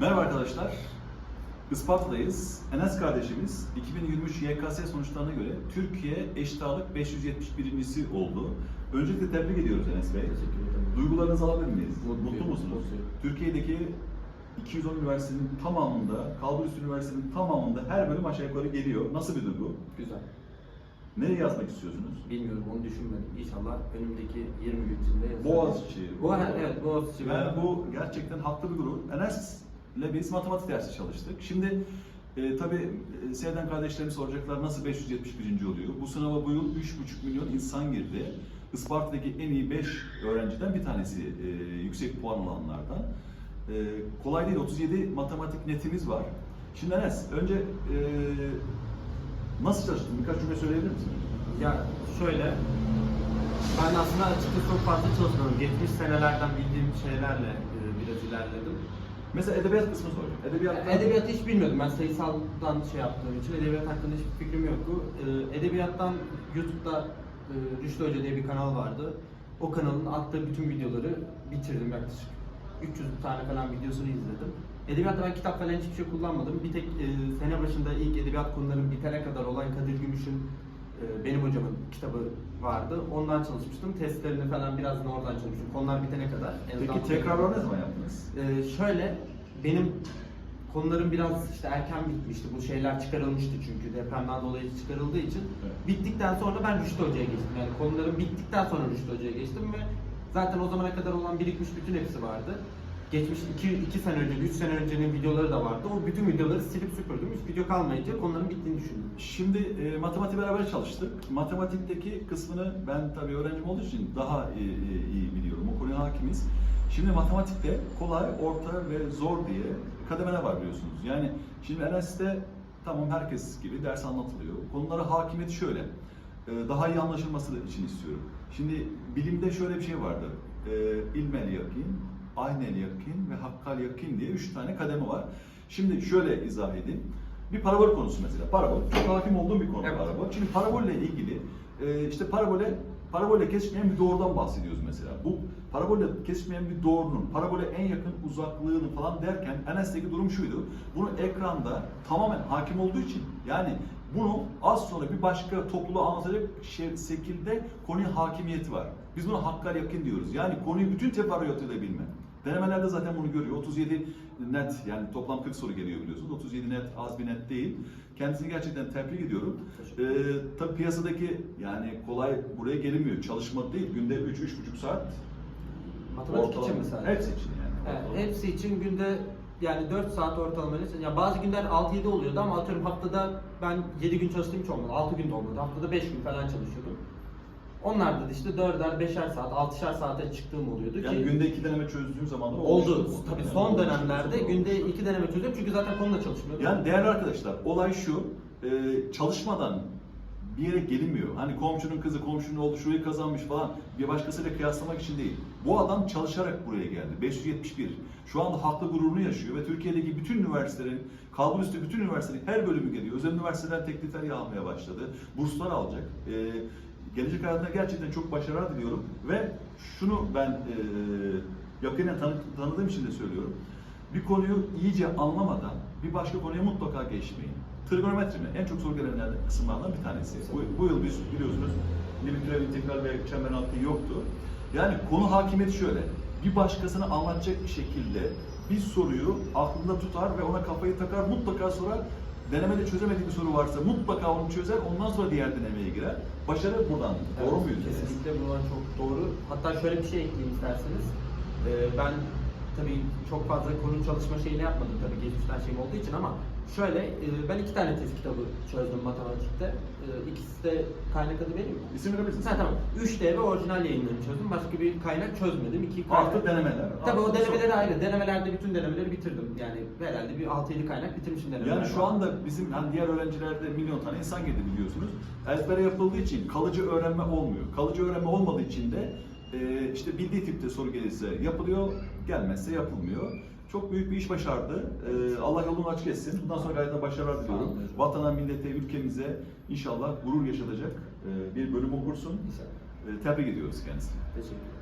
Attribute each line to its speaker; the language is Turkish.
Speaker 1: Merhaba arkadaşlar. Isparta'dayız. Enes kardeşimiz 2023 YKS sonuçlarına göre Türkiye eşit ağırlık 571.si oldu. Öncelikle tebrik ediyoruz Enes Bey.
Speaker 2: Teşekkür ederim.
Speaker 1: Duygularınızı alabilir miyiz?
Speaker 2: Mutluyum,
Speaker 1: Mutlu musunuz?
Speaker 2: mutluyum.
Speaker 1: Türkiye'deki 210 üniversitenin tamamında, Kalburüs Üniversitesi'nin tamamında her bölüm aşağı yukarı geliyor. Nasıl bir duygu?
Speaker 2: Güzel.
Speaker 1: Nereye yazmak istiyorsunuz?
Speaker 2: Bilmiyorum onu düşünmedim. İnşallah önümdeki 20 gün içinde yazarım.
Speaker 1: Boğaziçi.
Speaker 2: Bu evet Boğaziçi.
Speaker 1: Ve bu gerçekten haklı bir gurur. Enes ile biz matematik dersi çalıştık. Şimdi e, tabii e, Seyden kardeşlerimiz soracaklar nasıl 571. oluyor? Bu sınava bu yıl 3,5 milyon insan girdi. Isparta'daki en iyi 5 öğrenciden bir tanesi e, yüksek puan alanlardan. E, kolay değil, 37 matematik netimiz var. Şimdi Enes, önce e, nasıl çalıştın? Birkaç cümle söyleyebilir misin?
Speaker 2: Ya şöyle ben aslında açıkçası çok fazla çalışmıyorum. Geçmiş senelerden bildiğim şeylerle e, biraz ilerledim.
Speaker 1: Mesela edebiyat kısmı soracağım. Edebiyat
Speaker 2: Edebiyatı hiç bilmiyordum. Ben sayısaldan şey yaptığım için edebiyat hakkında hiçbir fikrim yoktu. Ee, edebiyattan YouTube'da e, Rüştü Hoca diye bir kanal vardı. O kanalın attığı bütün videoları bitirdim yaklaşık. 300 tane falan videosunu izledim. Edebiyatta ben kitap falan hiçbir şey kullanmadım. Bir tek e, sene başında ilk edebiyat konularının bitene kadar olan Kadir Gümüş'ün e, benim hocamın kitabı vardı. Ondan çalışmıştım. Testlerini falan biraz da oradan çalışmıştım. Konular bitene kadar. En
Speaker 1: Peki tekrarlar ne zaman yaptınız?
Speaker 2: ee, şöyle, benim konularım biraz işte erken bitmişti. Bu şeyler çıkarılmıştı çünkü depremden dolayı çıkarıldığı için.
Speaker 1: Evet.
Speaker 2: Bittikten sonra ben Rüştü Hoca'ya geçtim. Yani konularım bittikten sonra Rüştü Hoca'ya geçtim ve zaten o zamana kadar olan birikmiş bütün hepsi vardı. Geçmiş 2 2 sene önce, 3 sene öncenin videoları da vardı. O bütün videoları silip süpürdüm. Hiç video kalmayınca konuların bittiğini düşündüm.
Speaker 1: Şimdi e, matematik beraber çalıştık. Matematikteki kısmını ben tabii öğrencim olduğu için daha iyi, iyi- iyi biliyorum. O konuya hakimiz. Şimdi matematikte kolay, orta ve zor diye kademeler var biliyorsunuz. Yani şimdi Enes'te tamam herkes gibi ders anlatılıyor. Konulara hakimiyet şöyle. e, Daha iyi anlaşılması için istiyorum. Şimdi bilimde şöyle bir şey vardır. E, İlmel yakin, aynel yakin ve hakkal yakin diye üç tane kademe var. Şimdi şöyle izah edeyim. Bir parabol konusu mesela. Parabol. Çok hakim olduğum bir konu
Speaker 2: Evet.
Speaker 1: parabol. Şimdi parabolle ilgili e, işte parabole parabolle kesişmeyen bir doğrudan bahsediyoruz mesela. Bu parabolle kesişmeyen bir doğrunun parabole en yakın uzaklığını falan derken Enes'teki durum şuydu. Bunu ekranda tamamen hakim olduğu için yani bunu az sonra bir başka topluluğa anlatacak şey, şekilde konuya hakimiyeti var. Biz buna hakkal yakın diyoruz. Yani konuyu bütün teferruatıyla bilme. Denemelerde zaten bunu görüyor. 37 net yani toplam 40 soru geliyor biliyorsunuz. 37 net az bir net değil. Kendisini gerçekten tebrik ediyorum. Ee, tabii piyasadaki yani kolay buraya gelinmiyor. Çalışma değil. Günde 3-3,5 saat.
Speaker 2: Matematik için
Speaker 1: ortalama.
Speaker 2: mesela.
Speaker 1: Hepsi için yani.
Speaker 2: Evet, hepsi için günde yani 4 saat ortalama. Ya bazı günler 6-7 oluyordu ama atıyorum haftada ben 7 gün çalıştığım hiç olmadı. 6 gün de olmadı. Haftada 5 gün falan çalışıyordum. Onlarda da işte 4'er 5'er saat, 6'şer saate çıktığım oluyordu
Speaker 1: Yani
Speaker 2: ki
Speaker 1: günde iki deneme çözdüğüm zaman da
Speaker 2: oldu. Tabii
Speaker 1: Yani
Speaker 2: son dönemlerde günde 2 deneme çözüyorum çünkü zaten konuda çalışmıyordum.
Speaker 1: Yani değerli arkadaşlar olay şu e, çalışmadan bir yere gelinmiyor. Hani komşunun kızı komşunun oğlu şurayı kazanmış falan bir başkasıyla kıyaslamak için değil. Bu adam çalışarak buraya geldi. 571. Şu anda haklı gururunu yaşıyor ve Türkiye'deki bütün üniversitelerin, kalburüstü bütün üniversitelerin her bölümü geliyor. Özel üniversiteler teklifler almaya başladı. Burslar alacak. E, gelecek hayatında gerçekten çok başarılar diliyorum ve şunu ben e, yakinen tanı- tanıdığım için de söylüyorum. Bir konuyu iyice anlamadan bir başka konuya mutlaka geçmeyin. Trigonometri mi? En çok soru gelenlerden kısımlardan bir tanesi. Bu, bu yıl biz biliyorsunuz limit türev integral ve çember altı yoktu. Yani konu hakimiyeti şöyle. Bir başkasına anlatacak bir şekilde bir soruyu aklında tutar ve ona kafayı takar. Mutlaka sonra denemede çözemediği bir soru varsa mutlaka onu çözer. Ondan sonra diğer denemeye girer. Başarı buradan.
Speaker 2: Evet,
Speaker 1: Doğru muyuz?
Speaker 2: Kesinlikle bunlar çok doğru. Hatta şöyle bir şey ekleyeyim isterseniz. Ee, ben tabii çok fazla konu çalışma şeyini yapmadım tabii geçmişten şeyim olduğu için ama şöyle e, ben iki tane test kitabı çözdüm matematikte. Ee, ikisi de kaynak adı vereyim mi?
Speaker 1: İsim verebilirsiniz.
Speaker 2: Ha, tamam. 3D ve orijinal yayınlarını çözdüm. Başka bir kaynak çözmedim. İki kaynak.
Speaker 1: Artı denemeler.
Speaker 2: Tabii o
Speaker 1: Artı
Speaker 2: denemeleri
Speaker 1: soru.
Speaker 2: ayrı. Denemelerde bütün denemeleri bitirdim. Yani herhalde bir 6-7 kaynak bitirmişim denemeler.
Speaker 1: Yani şu anda bizim hani diğer öğrencilerde milyon tane insan girdi biliyorsunuz. Ezbere yapıldığı için kalıcı öğrenme olmuyor. Kalıcı öğrenme olmadığı için de e, işte bildiği tipte soru gelirse yapılıyor, gelmezse yapılmıyor. Çok büyük bir iş başardı. E, Allah yolunu açık etsin. Bundan sonra gayet de başarılar diliyorum. Vatana, millete, ülkemize inşallah gurur yaşatacak e, bir bölüm okursun. E, tebrik ediyoruz kendisini.
Speaker 2: Teşekkür.